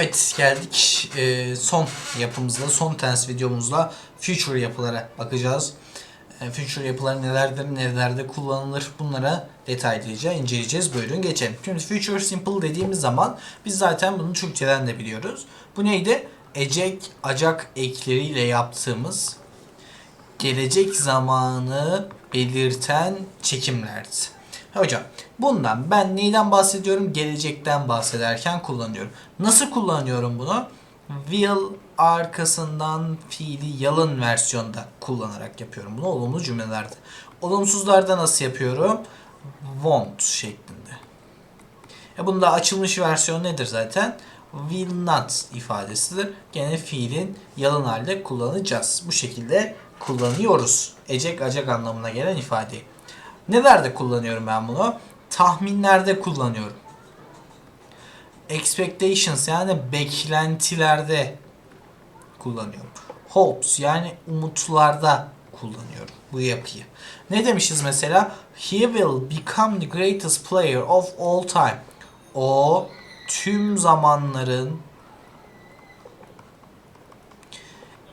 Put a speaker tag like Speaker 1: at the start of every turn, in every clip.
Speaker 1: Evet geldik Ee, son yapımızda, son tense videomuzla future yapılara bakacağız. Ee, future yapılar nelerdir, nelerde kullanılır bunlara detaylıca inceleyeceğiz. Buyurun geçelim. Şimdi future simple dediğimiz zaman biz zaten bunu Türkçeden de biliyoruz. Bu neydi? Ecek, acak ekleriyle yaptığımız gelecek zamanı belirten çekimlerdi. Hocam bundan ben neyden bahsediyorum? Gelecekten bahsederken kullanıyorum. Nasıl kullanıyorum bunu? Will arkasından fiili yalın versiyonda kullanarak yapıyorum bunu olumlu cümlelerde. Olumsuzlarda nasıl yapıyorum? Won't şeklinde. E bunda açılmış versiyon nedir zaten? Will not ifadesidir. Gene fiilin yalın halde kullanacağız. Bu şekilde kullanıyoruz. Ecek acak anlamına gelen ifadeyi. Nelerde kullanıyorum ben bunu? Tahminlerde kullanıyorum. Expectations yani beklentilerde kullanıyorum. Hopes yani umutlarda kullanıyorum bu yapıyı. Ne demişiz mesela? He will become the greatest player of all time. O tüm zamanların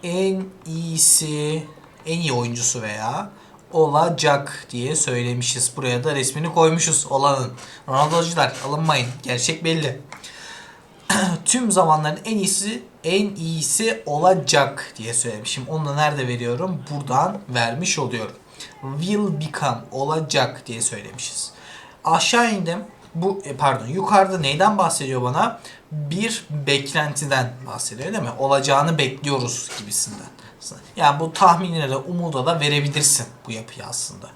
Speaker 1: en iyisi, en iyi oyuncusu veya olacak diye söylemişiz. Buraya da resmini koymuşuz olanın. Ronaldo'cular alınmayın. Gerçek belli. Tüm zamanların en iyisi en iyisi olacak diye söylemişim. Onu da nerede veriyorum? Buradan vermiş oluyorum. Will become olacak diye söylemişiz. Aşağı indim. Bu e, pardon yukarıda neyden bahsediyor bana? Bir beklentiden bahsediyor değil mi? Olacağını bekliyoruz gibisinden. Yani bu tahminlere, umuda da verebilirsin bu yapıyı aslında.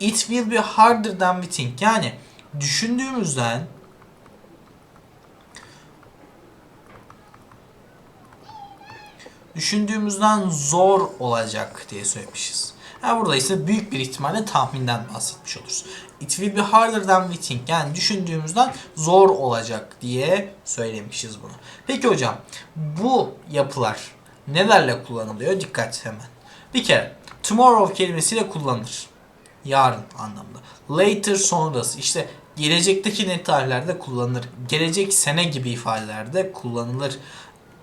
Speaker 1: It will be harder than we think. Yani düşündüğümüzden düşündüğümüzden zor olacak diye söylemişiz. Yani burada ise büyük bir ihtimalle tahminden bahsetmiş oluruz. It will be harder than we think. Yani düşündüğümüzden zor olacak diye söylemişiz bunu. Peki hocam bu yapılar nelerle kullanılıyor? Dikkat hemen. Bir kere tomorrow kelimesiyle kullanılır. Yarın anlamda. Later sonrası. İşte gelecekteki net tarihlerde kullanılır. Gelecek sene gibi ifadelerde kullanılır.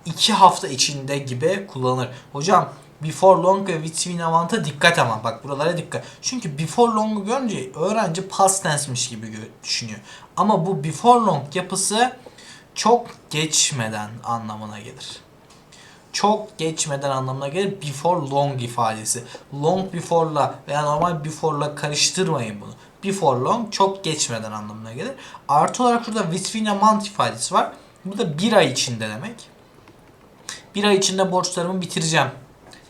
Speaker 1: İki hafta içinde gibi kullanılır. Hocam before long ve between avanta dikkat ama bak buralara dikkat. Çünkü before long'u görünce öğrenci past tense'miş gibi düşünüyor. Ama bu before long yapısı çok geçmeden anlamına gelir çok geçmeden anlamına gelir. Before long ifadesi. Long before'la veya normal before'la karıştırmayın bunu. Before long çok geçmeden anlamına gelir. Artı olarak burada between a month ifadesi var. Bu da bir ay içinde demek. Bir ay içinde borçlarımı bitireceğim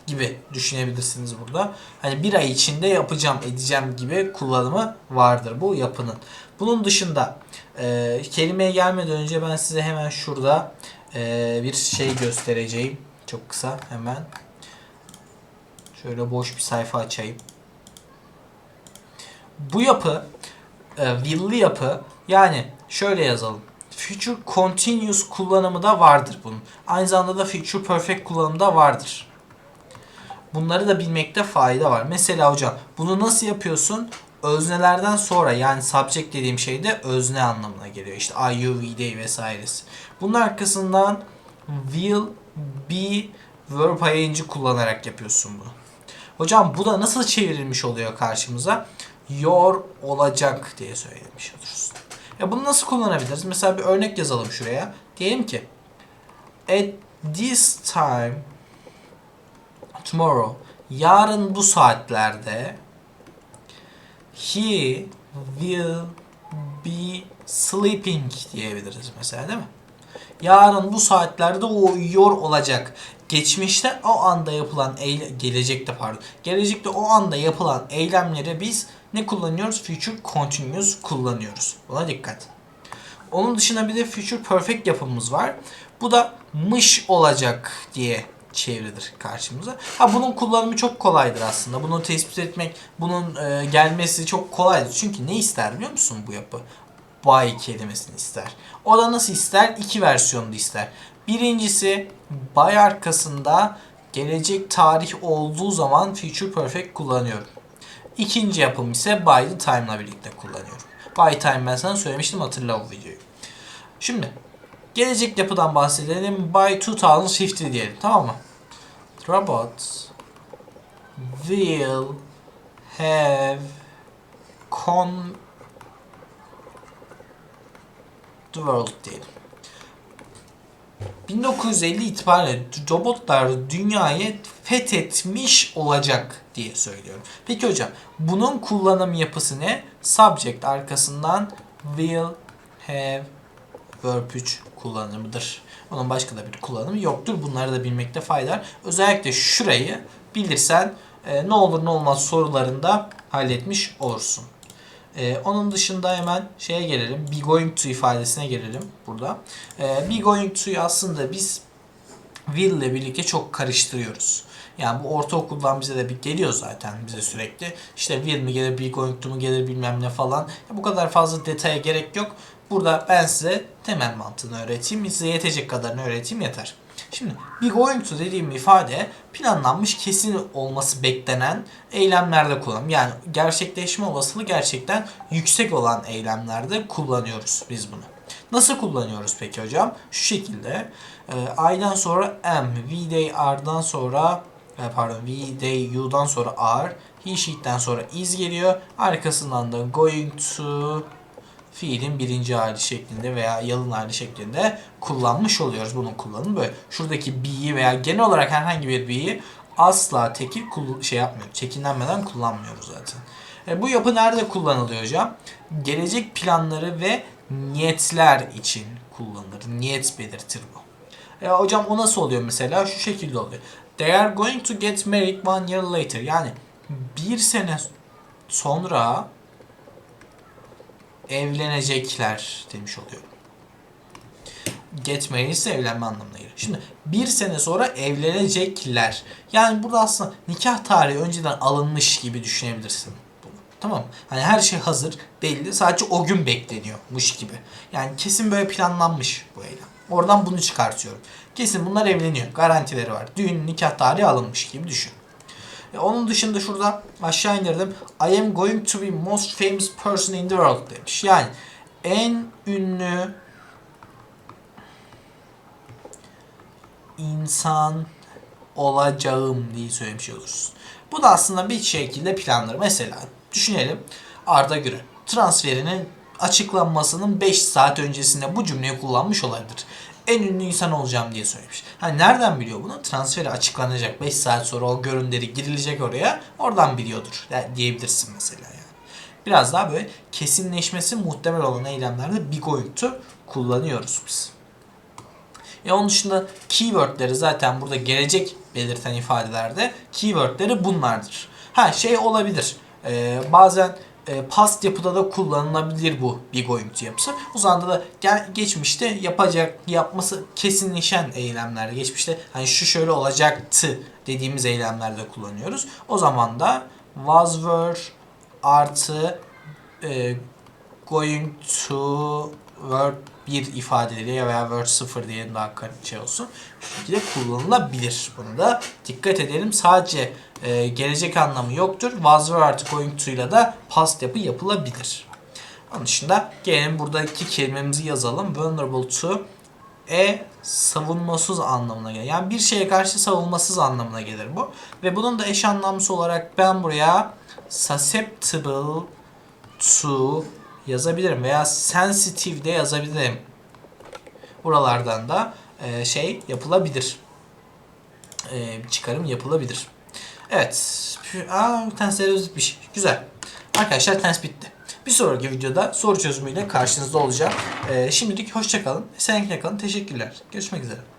Speaker 1: gibi düşünebilirsiniz burada. Hani bir ay içinde yapacağım, edeceğim gibi kullanımı vardır bu yapının. Bunun dışında e, kelimeye gelmeden önce ben size hemen şurada e, bir şey göstereceğim. Çok kısa hemen. Şöyle boş bir sayfa açayım. Bu yapı e, will'li yapı yani şöyle yazalım. Future continuous kullanımı da vardır bunun. Aynı zamanda da future perfect kullanımı da vardır. Bunları da bilmekte fayda var. Mesela hocam bunu nasıl yapıyorsun? Öznelerden sonra yani subject dediğim şey de özne anlamına geliyor. İşte I, you, we, they vesairesi. Bunun arkasından will, be, verb ing'i kullanarak yapıyorsun bunu. Hocam bu da nasıl çevrilmiş oluyor karşımıza? Your olacak diye söylemiş oluruz. Ya bunu nasıl kullanabiliriz? Mesela bir örnek yazalım şuraya. Diyelim ki at this time tomorrow yarın bu saatlerde he will be sleeping diyebiliriz mesela değil mi? Yarın bu saatlerde o uyuyor olacak. Geçmişte o anda yapılan eyle- gelecekte pardon. Gelecekte o anda yapılan eylemleri biz ne kullanıyoruz? Future continuous kullanıyoruz. Buna dikkat. Onun dışında bir de future perfect yapımız var. Bu da mış olacak diye çevrilir karşımıza. Ha bunun kullanımı çok kolaydır aslında. Bunu tespit etmek, bunun e, gelmesi çok kolaydır. Çünkü ne ister biliyor musun bu yapı? By kelimesini ister. O da nasıl ister? İki versiyonda ister. Birincisi by arkasında gelecek tarih olduğu zaman future perfect kullanıyorum. İkinci yapım ise by the time'la birlikte kullanıyorum. By time ben sana söylemiştim hatırla o videoyu. Şimdi Gelecek yapıdan bahsedelim. By 2050 diyelim. Tamam mı? Robots will have con the world diyelim. 1950 itibariyle robotlar dünyayı fethetmiş olacak diye söylüyorum. Peki hocam bunun kullanım yapısı ne? Subject arkasından will have verb 3 kullanımıdır. Onun başka da bir kullanımı yoktur. Bunları da bilmekte fayda var. Özellikle şurayı bilirsen e, ne olur ne olmaz sorularında halletmiş olursun. E, onun dışında hemen şeye gelelim. Be going to ifadesine gelelim burada. E, be going to'yu aslında biz will ile birlikte çok karıştırıyoruz. Yani bu ortaokuldan bize de bir geliyor zaten bize sürekli. İşte will mi gelir, be going to mu gelir bilmem ne falan. Ya bu kadar fazla detaya gerek yok. Burada ben size temel mantığını öğreteyim. Size yetecek kadarını öğreteyim yeter. Şimdi be going to dediğim ifade planlanmış kesin olması beklenen eylemlerde kullanım. Yani gerçekleşme olasılığı gerçekten yüksek olan eylemlerde kullanıyoruz biz bunu. Nasıl kullanıyoruz peki hocam? Şu şekilde. E, sonra am, we, they, are'dan sonra e, pardon we, they, you'dan sonra are, he, she'den sonra is geliyor. Arkasından da going to fiilin birinci hali şeklinde veya yalın hali şeklinde kullanmış oluyoruz. Bunun kullanımı böyle. Şuradaki be'yi veya genel olarak herhangi bir be'yi asla tekil şey yapmıyor. Çekinlenmeden kullanmıyoruz zaten. E, bu yapı nerede kullanılıyor hocam? Gelecek planları ve niyetler için kullanılır. Niyet belirtir bu. E, hocam o nasıl oluyor mesela? Şu şekilde oluyor. They are going to get married one year later. Yani bir sene sonra evlenecekler demiş oluyor. Get married ise evlenme anlamına geliyor. Şimdi bir sene sonra evlenecekler. Yani burada aslında nikah tarihi önceden alınmış gibi düşünebilirsin. Tamam? Hani her şey hazır, belli. Sadece o gün bekleniyormuş gibi. Yani kesin böyle planlanmış bu eylem. Oradan bunu çıkartıyorum. Kesin bunlar evleniyor. Garantileri var. Düğün, nikah tarihi alınmış gibi düşün. E, onun dışında şurada aşağı indirdim. I am going to be most famous person in the world demiş. Yani en ünlü insan olacağım diye söylemiş oluruz. Bu da aslında bir şekilde planlar. Mesela düşünelim Arda Güler transferinin açıklanmasının 5 saat öncesinde bu cümleyi kullanmış olabilir. En ünlü insan olacağım diye söylemiş. Ha nereden biliyor bunu? Transferi açıklanacak 5 saat sonra o görüntüleri girilecek oraya. Oradan biliyordur diyebilirsin mesela yani. Biraz daha böyle kesinleşmesi muhtemel olan eylemlerde big oyuntu kullanıyoruz biz. E onun dışında keywordleri zaten burada gelecek belirten ifadelerde keywordleri bunlardır. Ha şey olabilir. e, bazen e, past yapıda da kullanılabilir bu big going yapısı. O zaman da gel, geçmişte yapacak yapması kesinleşen eylemlerde geçmişte hani şu şöyle olacaktı dediğimiz eylemlerde kullanıyoruz. O zaman da was were artı e, going to word bir ifadeleri veya word 0 diyelim daha şey olsun. Şu şekilde kullanılabilir. Bunu da dikkat edelim. Sadece e, gelecek anlamı yoktur. Was were artı going to ile de past yapı yapılabilir. Onun dışında gelelim buradaki kelimemizi yazalım. Vulnerable to e savunmasız anlamına gelir. Yani bir şeye karşı savunmasız anlamına gelir bu. Ve bunun da eş anlamlısı olarak ben buraya susceptible to yazabilirim veya sensitive de yazabilirim. Buralardan da e, şey yapılabilir. E, çıkarım yapılabilir. Evet. Aa, tensler bitmiş. Güzel. Arkadaşlar tens bitti. Bir sonraki videoda soru çözümüyle karşınızda olacağım. E, şimdilik hoşçakalın. Esenlikle kalın. Teşekkürler. Görüşmek üzere.